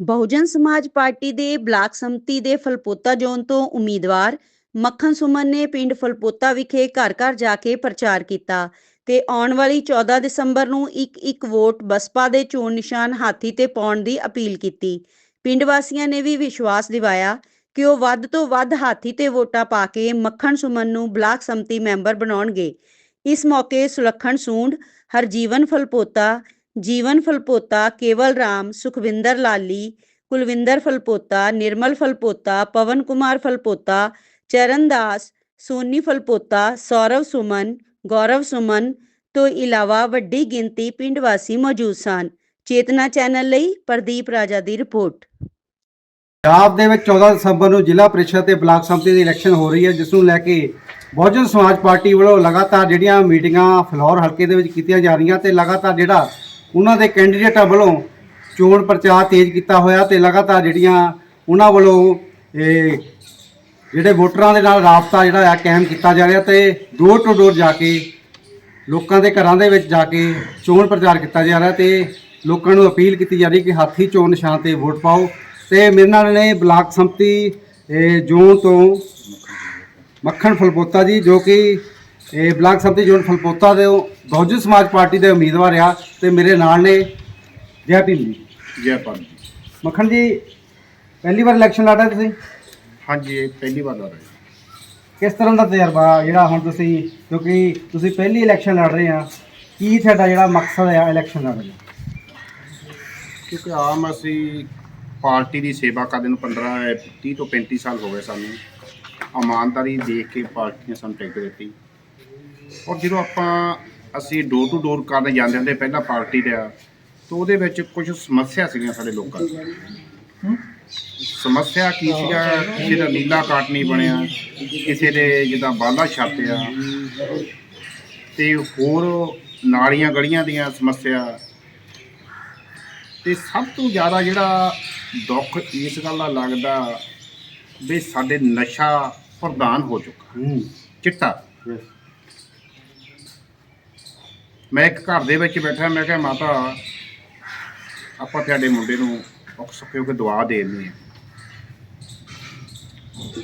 ਬਹੁਜਨ ਸਮਾਜ ਪਾਰਟੀ ਦੇ ਬਲਾਕ ਸੰਮਤੀ ਦੇ ਫਲਪੋਤਾ ਜ਼ੋਨ ਤੋਂ ਉਮੀਦਵਾਰ ਮੱਖਣ ਸੁਮਨ ਨੇ ਪਿੰਡ ਫਲਪੋਤਾ ਵਿਖੇ ਘਰ-ਘਰ ਜਾ ਕੇ ਪ੍ਰਚਾਰ ਕੀਤਾ ਤੇ ਆਉਣ ਵਾਲੀ 14 ਦਸੰਬਰ ਨੂੰ ਇੱਕ ਇੱਕ ਵੋਟ ਬਸਪਾ ਦੇ ਚੋਣ ਨਿਸ਼ਾਨ ਹਾਥੀ ਤੇ ਪਾਉਣ ਦੀ ਅਪੀਲ ਕੀਤੀ। ਪਿੰਡ ਵਾਸੀਆਂ ਨੇ ਵੀ ਵਿਸ਼ਵਾਸ ਦਿਵਾਇਆ ਕਿ ਉਹ ਵੱਧ ਤੋਂ ਵੱਧ ਹਾਥੀ ਤੇ ਵੋਟਾਂ ਪਾ ਕੇ ਮੱਖਣ ਸੁਮਨ ਨੂੰ ਬਲਾਕ ਸੰਮਤੀ ਮੈਂਬਰ ਬਣਾਉਣਗੇ। ਇਸ ਮੌਕੇ ਸੁਲੱਖਣ ਸੂੰਡ, ਹਰਜੀਵਨ ਫਲਪੋਤਾ ਜੀਵਨ ਫਲਪੋਤਾ ਕੇਵਲ ਰਾਮ, ਸੁਖਵਿੰਦਰ ਲਾਲੀ, ਕੁਲਵਿੰਦਰ ਫਲਪੋਤਾ, ਨਿਰਮਲ ਫਲਪੋਤਾ, ਪਵਨ ਕੁਮਾਰ ਫਲਪੋਤਾ ਚਰਨਦਾਸ ਸੋਨੀ ਫਲਪੋਤਾ, ਸੌਰਵ ਸੁਮਨ, ਗੌਰਵ ਸੁਮਨ ਤੋਂ ਇਲਾਵਾ ਵੱਡੀ ਗਿਣਤੀ ਪਿੰਡ ਵਾਸੀ ਮੌਜੂਦ ਸਨ। ਚੇਤਨਾ ਚੈਨਲ ਲਈ ਪ੍ਰਦੀਪ ਰਾਜਾ ਦੀ ਰਿਪੋਰਟ। ਪੰਜਾਬ ਦੇ ਵਿੱਚ 14 ਦਸੰਬਰ ਨੂੰ ਜ਼ਿਲ੍ਹਾ ਪ੍ਰੀਸ਼ਦ ਤੇ ਬਲਾਕ ਸੰਮਤੀ ਦੀ ਇਲੈਕਸ਼ਨ ਹੋ ਰਹੀ ਹੈ, ਜਿਸ ਨੂੰ ਲੈ ਕੇ ਬਹੁਜਨ ਸਮਾਜ ਪਾਰਟੀ ਵੱਲੋਂ ਲਗਾਤਾਰ ਜਿਹੜੀਆਂ ਮੀਟਿੰਗਾਂ ਫਲੋਰ ਹਲਕੇ ਦੇ ਵਿੱਚ ਕੀਤੀਆਂ ਜਾ ਰਹੀਆਂ ਤੇ ਲਗਾਤਾਰ ਜਿਹੜਾ ਉਹਨਾਂ ਦੇ ਕੈਂਡੀਡੇਟਾਂ ਵੱਲੋਂ ਚੋਣ ਪ੍ਰਚਾਰ ਤੇਜ਼ ਕੀਤਾ ਹੋਇਆ ਤੇ ਲਗਾਤਾਰ ਜਿਹੜੀਆਂ ਉਹਨਾਂ ਵੱਲੋਂ, ਇਹ, ਜਿਹੜੇ ਵੋਟਰਾਂ ਦੇ ਨਾਲ ਰਾਬਤਾ ਜਿਹੜਾ ਆ ਕਾਇਮ ਕੀਤਾ ਜਾ ਰਿਹਾ ਤੇ ਡੋਰ ਟੂ ਡੋਰ ਜਾ ਕੇ, ਲੋਕਾਂ ਦੇ ਘਰਾਂ ਦੇ ਵਿੱਚ ਜਾ ਕੇ ਚੋਣ ਪ੍ਰਚਾਰ ਕੀਤਾ ਜਾ ਰਿਹਾ ਤੇ ਲੋਕਾਂ ਨੂੰ ਅਪੀਲ ਕੀਤੀ ਜਾ ਰਹੀ ਕਿ ਹਾਥੀ ਚੋਣ ਨਿਸ਼ਾਨ ਤੇ ਵੋਟ ਪਾਓ। ਤੇ ਮੇਰੇ ਨਾਲ ਨੇ ਬਲਾਕ ਸੰਪਤੀ ਜ਼ੋਨ ਤੋਂ ਮੱਖਣ ਫਲਪੋਤਾ ਜੀ, ਜੋ ਕਿ ਇਹ ਬਲਾਕ ਸੰਮਤੀ ਜ਼ੋਨ ਫਲਪੋਤਾ ਦੇ ਬਹੁਜਨ ਸਮਾਜ ਪਾਰਟੀ ਦੇ ਉਮੀਦਵਾਰ ਆ ਤੇ ਮੇਰੇ ਨਾਲ ਨੇ ਜੈ ਭੀਮ ਜੀ। ਜੈ ਪਾਲ ਜੀ। ਮੱਖਣ ਜੀ ਪਹਿਲੀ ਵਾਰ ਇਲੈਕਸ਼ਨ ਲੜ ਰਹੇ ਤੁਸੀਂ? ਹਾਂਜੀ ਇਹ ਪਹਿਲੀ ਵਾਰ ਆ ਰਿਹਾ ਕਿਸ ਤਰ੍ਹਾਂ ਦਾ ਤਜਰਬਾ ਜਿਹੜਾ ਹੁਣ ਤੁਸੀਂ ਕਿਉਂਕਿ ਤੁਸੀਂ ਪਹਿਲੀ ਇਲੈਕਸ਼ਨ ਲੜ ਰਹੇ ਆ ਕੀ ਤੁਹਾਡਾ ਜਿਹੜਾ ਮਕਸਦ ਆ ਇਲੈਕਸ਼ਨ ਲੜਨ ਦਾ? ਕਿਉਂਕਿ ਆਮ ਅਸੀਂ ਪਾਰਟੀ ਦੀ ਸੇਵਾ ਕਰਦੇ ਨੂੰ 15 30 ਤੋਂ 35 ਸਾਲ ਹੋ ਗਏ ਸਾਨੂੰ। ਇਮਾਨਦਾਰੀ ਦੇਖ ਕੇ ਪਾਰਟੀ ਨੇ ਸਾਨੂੰ ਟਿਕਟ ਦਿੱਤੀ। ਔਰ ਜਦੋਂ ਆਪਾਂ ਅਸੀਂ ਡੋਰ ਟੂ ਡੋਰ ਕਰਨ ਜਾਂਦੇ ਹੁੰਦੇ ਪਹਿਲਾਂ ਪਾਰਟੀ ਦਾ ਤਾਂ ਉਹਦੇ ਵਿੱਚ ਕੁਝ ਸਮੱਸਿਆ ਸੀਗੀਆਂ ਸਾਡੇ ਲੋਕਾਂ ਦੀ ਸਮੱਸਿਆ ਕੀ ਸੀਗਾ? ਕਿਸੇ ਦਾ ਨੀਲਾ ਕਾਰਡ ਨਹੀਂ ਬਣਿਆ ਕਿਸੇ ਦੇ ਜਿੱਦਾਂ ਬਾਲਾ ਛਾਪਿਆ ਤੇ ਹੋਰ ਨਾਲੀਆਂ ਗਲੀਆਂ ਦੀਆਂ ਸਮੱਸਿਆ। ਤੇ ਸਭ ਤੋਂ ਜ਼ਿਆਦਾ ਜਿਹੜਾ ਦੁੱਖ ਇਸ ਗੱਲ ਦਾ ਲੱਗਦਾ ਵੀ ਸਾਡੇ ਨਸ਼ਾ ਪ੍ਰਧਾਨ ਹੋ ਚੁੱਕਾ। ਚਿੱਟਾ। ਮੈਂ ਇੱਕ ਘਰ ਦੇ ਵਿੱਚ ਬੈਠਾ, ਮੈਂ ਕਿਹਾ, ਮਾਤਾ, ਆਪਾਂ ਤੁਹਾਡੇ ਮੁੰਡੇ ਨੂੰ ਔਖ ਸੁੱਕੇ ਹੋ ਕੇ ਦੁਆ ਦੇ ਦਿੰਦੇ ਆ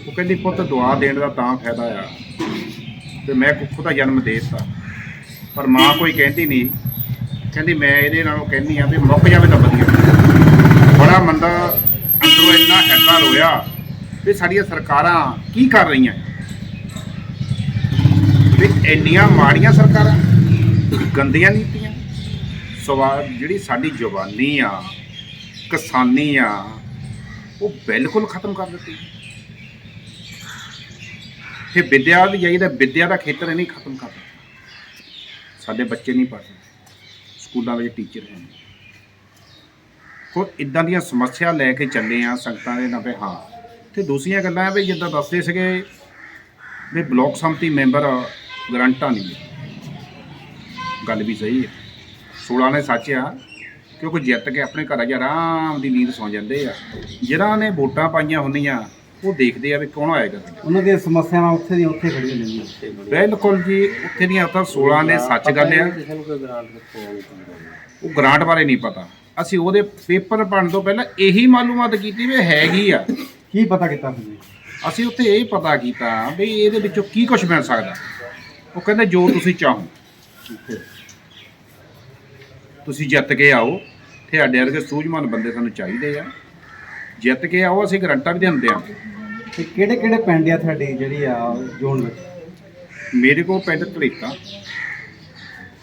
ਉਹ ਕਹਿੰਦੀ, ਪੁੱਤ, ਦੁਆ ਦੇਣ ਦਾ ਤਾਂ ਫਾਇਦਾ ਆ। ਤੇ ਮੈਂ ਕੁੱਖੋਂ ਦਾ ਜਨਮ ਦੇ ਦਿੱਤਾ। ਪਰ ਮਾਂ ਕੋਈ ਕਹਿੰਦੀ ਨਹੀਂ। ਕਹਿੰਦੀ, ਮੈਂ ਇਹਦੇ ਨਾਲੋਂ ਕਹਿੰਦੀ ਆ ਵੀ ਮੁੱਕ ਜਾਵੇ ਤਾਂ ਵਧੀਆ। ਬੜਾ ਮੰਦਾ ਅੰਦਰੋਂ ਇੰਨਾ ਹੈਗਾ ਰੋਇਆ ਵੀ ਸਾਡੀਆਂ ਸਰਕਾਰਾਂ ਕੀ ਕਰ ਰਹੀਆਂ। ਵੀ ਇੰਨੀਆਂ ਮਾੜੀਆਂ ਸਰਕਾਰਾਂ ਗੰਦੀਆਂ ਨੀਤੀਆਂ ਸਵਾਲ ਜਿਹੜੀ ਸਾਡੀ ਜਵਾਨੀ ਆ, ਕਿਸਾਨੀ ਆ, ਉਹ ਬਿਲਕੁਲ ਖਤਮ ਕਰ ਦਿੱਤੀ। ਫਿਰ ਵਿਦਿਆ ਦੀ ਜਾਈਦਾ ਵਿਦਿਆ ਦਾ ਖੇਤਰ ਇਹ ਨਹੀਂ ਖਤਮ ਕਰ ਦਿੱਤਾ। ਸਾਡੇ ਬੱਚੇ ਨਹੀਂ ਪੜ੍ਹਦੇ ਸਕੂਲਾਂ ਵਿੱਚ ਟੀਚਰ ਹੈ ਨਹੀਂ। ਕੋ ਇਦਾਂ ਦੀਆਂ ਸਮੱਸਿਆ ਲੈ ਕੇ ਚੱਲੇ ਆ, ਸੰਗਤਾਂ ਦੇ ਨਾਲ ਵੀ ਹਾਂ ਤੇ ਦੂਸਰੀਆਂ ਗੱਲਾਂ ਆ ਵੀ ਜਿੱਦਾਂ ਦੱਸਦੇ ਸੀਗੇ ਵੀ ਬਲਾਕ ਸੰਮਤੀ ਮੈਂਬਰ ਗਰੰਟਾਂ ਨਹੀਂ ਗੱਲ ਵੀ ਸਹੀ ਹੈ। 16 ਨੇ ਸੱਚ ਆ ਕਿਉਂਕਿ ਜਿੱਤ ਕੇ ਆਪਣੇ ਘਰਾਂ 'ਚ ਆਰਾਮ ਦੀ ਨੀਂਦ ਸੌਂ ਜਾਂਦੇ ਆ। ਜਿਹਨਾਂ ਨੇ ਵੋਟਾਂ ਪਾਈਆਂ ਹੁੰਦੀਆਂ ਉਹ ਦੇਖਦੇ ਆ ਵੀ ਕੌਣ ਆਏਗਾ। ਉਹਨਾਂ ਦੀਆਂ ਸਮੱਸਿਆਵਾਂ ਉੱਥੇ ਦੀਆਂ ਉੱਥੇ ਖੜੀਆਂ ਰਹਿੰਦੀਆਂ ਬਿਲਕੁਲ ਜੀ ਉੱਥੇ ਦੀਆਂ ਤਾਂ 16 ਨੇ ਸੱਚ ਗੱਲ ਆ। ਉਹ ਗ੍ਰਾਂਟ ਬਾਰੇ ਨਹੀਂ ਪਤਾ। ਅਸੀਂ ਉਹਦੇ ਪੇਪਰ ਪੜਨ ਤੋਂ ਪਹਿਲਾਂ ਇਹੀ ਮਾਲੂਮਾਤ ਕੀਤੀ ਵੀ ਹੈਗੀ ਆ। ਕੀ ਪਤਾ ਕੀਤਾ ਤੁਸੀਂ? ਅਸੀਂ ਉੱਥੇ ਇਹ ਪਤਾ ਕੀਤਾ ਵੀ ਇਹਦੇ ਵਿੱਚੋਂ ਕੀ ਕੁਝ ਮਿਲ ਸਕਦਾ। ਉਹ ਕਹਿੰਦੇ ਜੋ ਤੁਸੀਂ ਚਾਹੋ। ਤੁਸੀਂ ਜਿੱਤ ਕੇ ਆਓ। ਤੁਹਾਡੇ ਵਰਗੇ ਸੂਝਵਾਨ ਬੰਦੇ ਸਾਨੂੰ ਚਾਹੀਦੇ ਆ। ਜਿੱਤ ਕੇ ਆਓ ਅਸੀਂ ਗਰੰਟਾਂ ਵੀ ਦਿੰਦੇ ਆ। ਤੇ ਕਿਹੜੇ ਕਿਹੜੇ ਪਿੰਡ ਆ ਤੁਹਾਡੇ ਜਿਹੜੀ ਆ ਜ਼ੋਨ ਵਿੱਚ? ਮੇਰੇ ਕੋਲ ਪਿੰਡ ਧੜੀਤਾ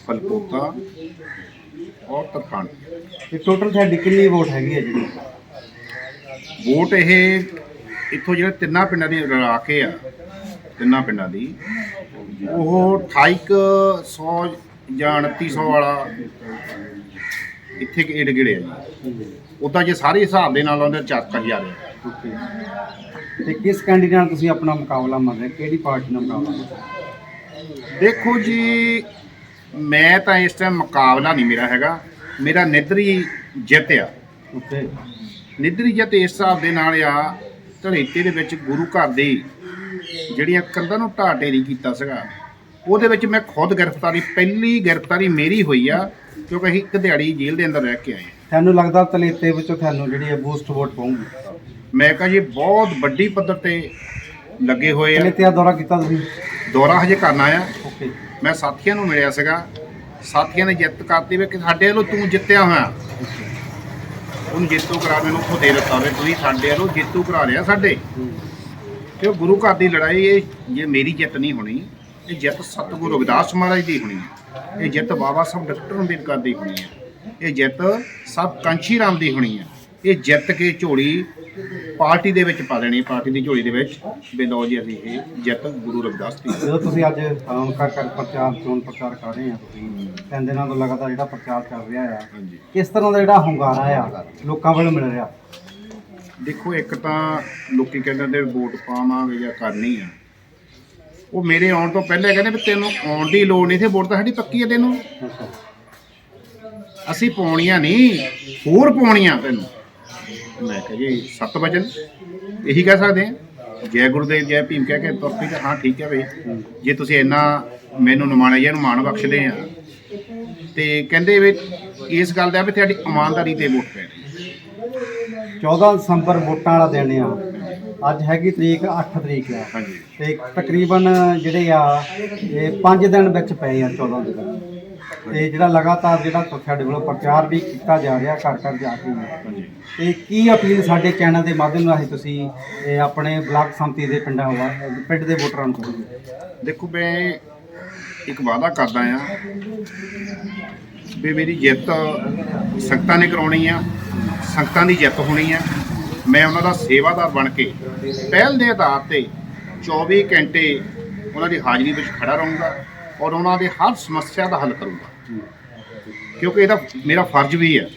ਫਲਪੋਤਾ ਔਰ ਤਰਖਾਣ ਤੇ ਟੋਟਲ ਤੁਹਾਡੀ ਕਿੰਨੀ ਵੋਟ ਹੈਗੀ ਹੈ ਜਿਹੜੀ? ਵੋਟ ਇਹ ਇੱਥੋਂ ਜਿਹੜੇ ਤਿੰਨਾਂ ਪਿੰਡਾਂ ਦੀ ਰਲਾ ਕੇ ਆ। ਤਿੰਨਾਂ ਪਿੰਡਾਂ ਦੀ। ਉਹ 2800 ਜਾਂ 2900 ਵਾਲਾ ਇੱਥੇ ਏਡ ਗਿੜੇ ਆ ਜੀ। ਉਦਾਂ ਜੇ ਸਾਰੇ ਹਿਸਾਬ ਦੇ ਨਾਲ ਉਹਦੇ 4000 ਆ। ਤੇ ਕਿਸ ਕੈਂਡੀਡੇਟ ਨਾਲ ਤੁਸੀਂ ਆਪਣਾ ਮੁਕਾਬਲਾ ਮੰਨ ਰਹੇ ਕਿਹੜੀ ਪਾਰਟੀ ਨਾਲ ਮੁਕਾਬਲਾ? ਦੇਖੋ ਜੀ ਮੈਂ ਤਾਂ ਇਸ ਟਾਈਮ ਮੁਕਾਬਲਾ ਨਹੀਂ ਮੇਰਾ ਹੈਗਾ। ਮੇਰਾ ਨਿੱਧਰੀ ਜਿੱਤ ਆ। ਨਿੱਧਰੀ ਜਿੱਤ ਇਸ ਹਿਸਾਬ ਦੇ ਨਾਲ ਆ ਧੜੇਤੇ ਦੇ ਵਿੱਚ ਗੁਰੂ ਘਰ ਦੀ ਜਿਹੜੀਆਂ ਕੰਧਾਂ ਨੂੰ ਢਾਹ ਢੇਰੀ ਕੀਤਾ ਸੀਗਾ ਉਹਦੇ ਵਿੱਚ ਮੈਂ ਖੁਦ ਗ੍ਰਿਫਤਾਰੀ ਪਹਿਲੀ ਗ੍ਰਿਫਤਾਰੀ ਮੇਰੀ ਹੋਈ ਆ ਕਿਉਂਕਿ ਅਸੀਂ ਇੱਕ ਦਿਹਾੜੀ ਜੇਲ੍ਹ ਦੇ ਅੰਦਰ ਰਹਿ ਕੇ ਆਏ। ਤੁਹਾਨੂੰ ਲੱਗਦਾ ਤਲੇਤੇ ਵਿੱਚੋਂ ਤੁਹਾਨੂੰ ਜਿਹੜੀ ਹੈ ਬੂਸਟ ਵੋਟ ਪਾਉਂਗੀ ਮੈਂ ਕਹਾਂ ਜੀ ਬਹੁਤ ਵੱਡੀ ਪੱਧਰ ਤੇ ਲੱਗੇ ਹੋਏ ਆ। ਤਲੇਤੇ ਦਾ ਦੌਰਾ ਕੀਤਾ ਤੁਸੀਂ? ਦੌਰਾ ਹਜੇ ਕਰਨਾ ਆ। ਓਕੇ। ਮੈਂ ਸਾਥੀਆਂ ਨੂੰ ਮਿਲਿਆ ਸੀਗਾ। ਸਾਥੀਆਂ ਨੇ ਜਿੱਤ ਕਰਤੀ ਵੀ ਕਿ ਸਾਡੇ ਵੱਲੋਂ ਤੂੰ ਜਿੱਤਿਆ ਹੋਇਆ। ਉਹਨੂੰ ਜੇਤੂ ਕਰਾ ਮੈਨੂੰ ਉੱਥੋਂ ਦੇ ਦਿੱਤਾ ਵੀ ਤੁਸੀਂ ਸਾਡੇ ਵੱਲੋਂ ਜੇਤੂ ਕਰਾ ਲਿਆ ਸਾਡੇ। ਉਹ ਗੁਰੂ ਘਰ ਦੀ ਲੜਾਈ ਇਹ ਜੇ ਮੇਰੀ ਜਿੱਤ ਨਹੀਂ ਹੋਣੀ ਇਹ ਜਿੱਤ ਸਤਿਗੁਰੂ ਰਵਿਦਾਸ ਮਹਾਰਾਜ ਦੀ ਹੋਣੀ ਹੈ। ਇਹ ਜਿੱਤ ਬਾਬਾ ਸਾਹਿਬ ਡਾਕਟਰ ਅੰਬੇਦਕਰ ਦੀ ਹੋਣੀ ਹੈ। ਇਹ ਜਿੱਤ ਸਭ ਕਾਂਸ਼ੀ ਰਾਮ ਦੀ ਹੋਣੀ ਹੈ। ਇਹ ਜਿੱਤ ਕੇ ਝੋਲੀ ਪਾਰਟੀ ਦੇ ਵਿੱਚ ਪਾ ਦੇਣੀ ਪਾਰਟੀ ਦੀ ਝੋਲੀ ਦੇ ਵਿੱਚ। ਲਓ ਜੀ ਅਸੀਂ ਇਹ ਜਿੱਤ ਗੁਰੂ ਰਵਿਦਾਸ ਦੀ ਜਦੋਂ ਤੁਸੀਂ ਅੱਜ ਕਰ ਕਰ ਪ੍ਰਚਾਰ ਚੋਣ ਪ੍ਰਚਾਰ ਕਰ ਰਹੇ ਆ ਤੁਸੀਂ ਤਿੰਨ ਦਿਨਾਂ ਤੋਂ ਲਗਾਤਾਰ ਜਿਹੜਾ ਪ੍ਰਚਾਰ ਚੱਲ ਰਿਹਾ ਆ ਕਿਸ ਤਰ੍ਹਾਂ ਦਾ ਜਿਹੜਾ ਹੁੰਗਾਰਾ ਆ ਲੋਕਾਂ ਵੱਲੋਂ ਮਿਲ ਰਿਹਾ? ਦੇਖੋ, ਇੱਕ ਤਾਂ ਲੋਕੀ ਕਹਿੰਦੇ ਨੇ ਵੋਟ ਪਾਵਾਂਗੇ ਜਾਂ ਕਰਨੀ ਆ। ਉਹ ਮੇਰੇ ਆਉਣ ਤੋਂ ਪਹਿਲਾਂ ਕਹਿੰਦੇ ਵੀ ਤੈਨੂੰ ਆਉਣ ਦੀ ਲੋੜ ਨਹੀਂ ਸੀ, ਵੋਟ ਤਾਂ ਸਾਡੀ ਪੱਕੀ ਹੈ ਤੈਨੂੰ। ਅਸੀਂ ਪਾਉਣੀਆਂ ਨਹੀਂ, ਹੋਰ ਪਾਉਣੀਆਂ ਤੈਨੂੰ। ਮੈਂ ਕਿਹਾ ਜੀ, ਸੱਤ ਵਜਨ, ਇਹੀ ਕਹਿ ਸਕਦੇ ਆ। ਜੈ ਗੁਰਦੇਵ, ਜੈ ਭੀਮ ਕਹਿ ਕੇ ਤੁਰ ਪਈ ਤਾਂ ਹਾਂ, ਠੀਕ ਹੈ ਬਈ। ਜੇ ਤੁਸੀਂ ਇੰਨਾ ਮੈਨੂੰ ਨਿਮਾਣਿਆ ਜਾਂ ਨੂੰ ਮਾਣ ਬਖਸ਼ਦੇ ਆ ਤੇ ਕਹਿੰਦੇ ਵੀ ਇਸ ਗੱਲ ਦਾ ਵੀ ਤੁਹਾਡੀ ਇਮਾਨਦਾਰੀ ਤੇ ਵੋਟ ਪੈਣੀ। 14 ਦਸੰਬਰ ਵੋਟਾਂ ਵਾਲਾ ਦਿਨ ਆ। ਅੱਜ ਹੈਗੀ ਤਰੀਕ 8 ਤਰੀਕ ਆ। ਹਾਂਜੀ। ਤੇ ਤਕਰੀਬਨ ਜਿਹੜੇ ਆ ਇਹ 5 ਦਿਨ ਵਿੱਚ ਪਏ ਆ 14 ਦਿਨ। ਤੇ ਜਿਹੜਾ ਲਗਾਤਾਰ ਜਿਹੜਾ ਸਾਡੇ ਵੱਲੋਂ ਪ੍ਰਚਾਰ ਵੀ ਕੀਤਾ ਜਾ ਰਿਹਾ ਘਰ ਘਰ ਜਾ ਕੇ। ਤੇ ਕੀ ਅਪੀਲ ਸਾਡੇ ਚੈਨਲ ਦੇ ਮਾਧਿਅਮ ਰਾਹੀਂ ਤੁਸੀਂ ਇਹ ਆਪਣੇ ਬਲਾਕ ਸੰਮਤੀ ਦੇ ਪਿੰਡਾਂ ਵਾ ਪਿੰਡ ਦੇ ਵੋਟਰਾਂ ਨੂੰ ਕਰੋਗੇ ਦੇਖੋ ਮੈਂ ਇੱਕ ਵਾਅਦਾ ਕਰਦਾ ਆ ਵੀ ਮੇਰੀ ਜਿੱਤ ਸੰਗਤਾਂ ਨੇ ਕਰਾਉਣੀ ਆ, ਸੰਗਤਾਂ ਦੀ ਜਿੱਤ ਹੋਣੀ ਆ। ਮੈਂ ਉਹਨਾਂ ਦਾ ਸੇਵਾਦਾਰ ਬਣ ਕੇ ਪਹਿਲ ਦੇ ਆਧਾਰ ਤੇ 24 ਘੰਟੇ ਉਹਨਾਂ ਦੀ ਹਾਜ਼ਰੀ ਵਿੱਚ ਖੜਾ ਰਹੂੰਗਾ ਔਰ ਉਹਨਾਂ ਦੇ ਹਰ ਸਮੱਸਿਆ ਦਾ ਹੱਲ ਕਰੂੰਗਾ। ਕਿਉਂਕਿ ਇਹਦਾ ਮੇਰਾ ਫਰਜ਼ ਵੀ ਹੈ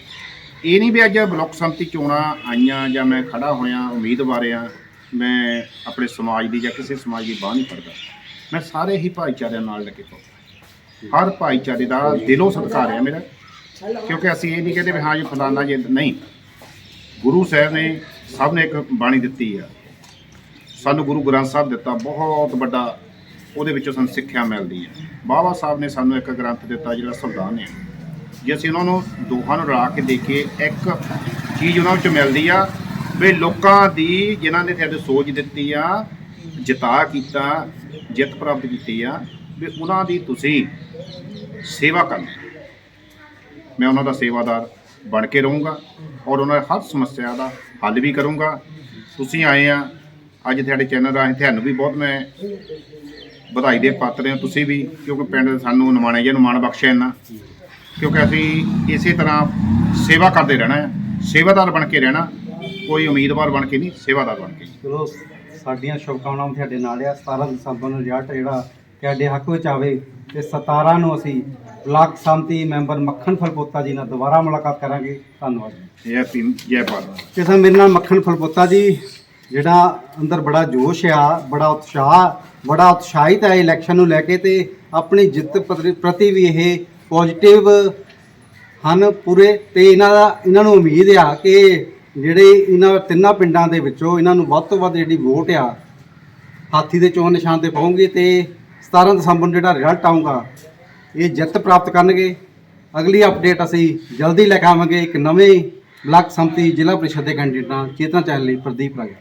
ਇਹ ਨਹੀਂ ਵੀ ਅੱਜ ਬਲਾਕ ਸੰਮਤੀ ਚੋਣਾਂ ਆਈਆਂ ਜਾਂ ਮੈਂ ਖੜਾ ਹੋਇਆ, ਉਮੀਦਵਾਰ ਆ, ਮੈਂ ਆਪਣੇ ਸਮਾਜ ਦੀ ਜਾਂ ਕਿਸੇ ਸਮਾਜ ਦੀ ਬਾਹ ਨਹੀਂ ਫੜਦਾ। ਮੈਂ ਸਾਰੇ ਹੀ ਭਾਈਚਾਰਿਆਂ ਨਾਲ ਲੱਗੇ ਪਾਉਂਦਾ ਹਰ ਭਾਈਚਾਰੇ ਦਾ ਦਿਲੋਂ ਸਤਿਕਾਰ ਹੈ ਮੇਰਾ। ਕਿਉਂਕਿ ਅਸੀਂ ਇਹ ਨਹੀਂ ਕਹਿੰਦੇ ਵੀ ਹਾਂ ਜੀ ਫਲਾਣਾ ਜੀ, ਨਹੀਂ। ਗੁਰੂ ਸਾਹਿਬ ਨੇ ਸਭ ਨੇ ਇੱਕ ਬਾਣੀ ਦਿੱਤੀ ਆ। ਸਾਨੂੰ ਗੁਰੂ ਗ੍ਰੰਥ ਸਾਹਿਬ ਦਿੱਤਾ, ਬਹੁਤ ਵੱਡਾ ਉਹਦੇ ਵਿੱਚੋਂ ਸਾਨੂੰ ਸਿੱਖਿਆ ਮਿਲਦੀ ਹੈ ਬਾਬਾ ਸਾਹਿਬ ਨੇ ਸਾਨੂੰ ਇੱਕ ਗ੍ਰੰਥ ਦਿੱਤਾ ਜਿਹੜਾ ਸੰਵਿਧਾਨ ਹੈ ਜੇ ਅਸੀਂ ਉਹਨਾਂ ਨੂੰ ਦੋਹਾਂ ਨੂੰ ਰਲਾ ਕੇ ਦੇਖੀਏ, ਇੱਕ ਚੀਜ਼ ਉਹਨਾਂ ਵਿੱਚ ਮਿਲਦੀ ਆ ਵੀ ਲੋਕਾਂ ਦੀ ਜਿਨ੍ਹਾਂ ਨੇ ਤੁਹਾਡੇ ਸੋਚ ਦਿੱਤੀ ਆ, ਜਿਤਾ ਕੀਤਾ, ਜਿੱਤ ਪ੍ਰਾਪਤ ਕੀਤੀ ਆ ਵੀ ਉਹਨਾਂ ਦੀ ਤੁਸੀਂ ਸੇਵਾ ਕਰਨੀ ਮੈਂ ਉਹਨਾਂ ਦਾ ਸੇਵਾਦਾਰ ਬਣ ਕੇ ਰਹੂੰਗਾ ਔਰ ਉਹਨਾਂ ਹਰ ਸਮੱਸਿਆ ਦਾ ਹੱਲ ਵੀ ਕਰੂੰਗਾ। ਤੁਸੀਂ ਆਏ ਆ, ਅੱਜ ਤੁਹਾਡੇ ਚੈਨਲ ਰਾਹੀਂ ਤੁਹਾਨੂੰ ਵੀ ਬਹੁਤ ਮੈਂ ਵਧਾਈ ਦੇ ਪਾਤਰ ਹਾਂ। ਤੁਸੀਂ ਵੀ, ਕਿਉਂਕਿ ਪਿੰਡ ਸਾਨੂੰ ਨਿਮਾਣੇ ਜਿਹੇ ਨੂੰ ਬਖਸ਼ਿਆ ਇੰਨਾ। ਕਿਉਂਕਿ ਅਸੀਂ ਇਸੇ ਤਰ੍ਹਾਂ ਸੇਵਾ ਕਰਦੇ ਰਹਿਣਾ ਹੈ। ਸੇਵਾਦਾਰ ਬਣ ਕੇ ਰਹਿਣਾ, ਕੋਈ ਉਮੀਦਵਾਰ ਬਣ ਕੇ ਨਹੀਂ, ਸੇਵਾਦਾਰ ਬਣ ਕੇ। ਚਲੋ, ਸਾਡੀਆਂ ਸ਼ੁਭਕਾਮਨਾਵਾਂ ਤੁਹਾਡੇ ਨਾਲ ਆ। 17 ਦਸੰਬਰ ਨੂੰ ਰਿਜ਼ਲਟ ਜਿਹੜਾ ਤੁਹਾਡੇ ਹੱਕ ਵਿੱਚ ਆਵੇ ਤੇ 17 ਨੂੰ ਅਸੀਂ ਬਲਾਕ ਸੰਮਤੀ ਮੈਂਬਰ ਮੱਖਣ ਫਲਪੋਤਾ ਜੀ ਨਾਲ ਦੁਬਾਰਾ ਮੁਲਾਕਾਤ ਕਰਾਂਗੇ। ਧੰਨਵਾਦ ਜੈ। ਭੀਮ ਜੈ ਭਾਰਤ। ਤੇ ਸਰ ਮੇਰੇ ਨਾਲ ਮੱਖਣ ਫਲਪੋਤਾ ਜੀ ਜਿਹੜਾ ਅੰਦਰ ਬੜਾ ਜੋਸ਼ ਆ ਬੜਾ ਉਤਸ਼ਾਹ ਬੜਾ ਉਤਸ਼ਾਹਿਤ ਹੈ ਇਲੈਕਸ਼ਨ ਨੂੰ ਲੈ ਕੇ ਤੇ ਆਪਣੀ ਜਿੱਤ ਪ੍ਰਤੀ- ਪ੍ਰਤੀ ਵੀ ਇਹ ਪੋਜ਼ਿਟਿਵ ਹਨ ਪੂਰੇ ਤੇ ਇਹਨਾਂ ਦਾ ਇਹਨਾਂ ਨੂੰ ਉਮੀਦ ਆ ਕਿ ਜਿਹੜੇ ਇਹਨਾਂ ਤਿੰਨਾਂ ਪਿੰਡਾਂ ਦੇ ਵਿੱਚੋਂ ਇਹਨਾਂ ਨੂੰ ਵੱਧ ਤੋਂ ਵੱਧ ਜਿਹੜੀ ਵੋਟ ਆ ਹਾਥੀ ਦੇ ਚੋਣ ਨਿਸ਼ਾਨ ਤੇ ਪਾਉਂਗੇ ਤੇ 17 ਦਸੰਬਰ ਨੂੰ ਜਿਹੜਾ ਰਿਜ਼ਲਟ ਆਊਗਾ, ਇਹ ਜਿੱਤ ਪ੍ਰਾਪਤ ਕਰਨਗੇ। ਅਗਲੀ ਅਪਡੇਟ ਅਸੀਂ ਜਲਦੀ ਲੈ ਕੇ ਆਵਾਂਗੇ ਇੱਕ ਨਵੇਂ ਬਲਾਕ ਸੰਮਤੀ ਜ਼ਿਲ੍ਹਾ ਪ੍ਰੀਸ਼ਦ ਦੇ ਕੈਂਡੀਡੇਟ ਨਾਲ, ਚੇਤਨਾ ਚੈਨਲ ਲਈ ਪ੍ਰਦੀਪ ਰਾਜਾ।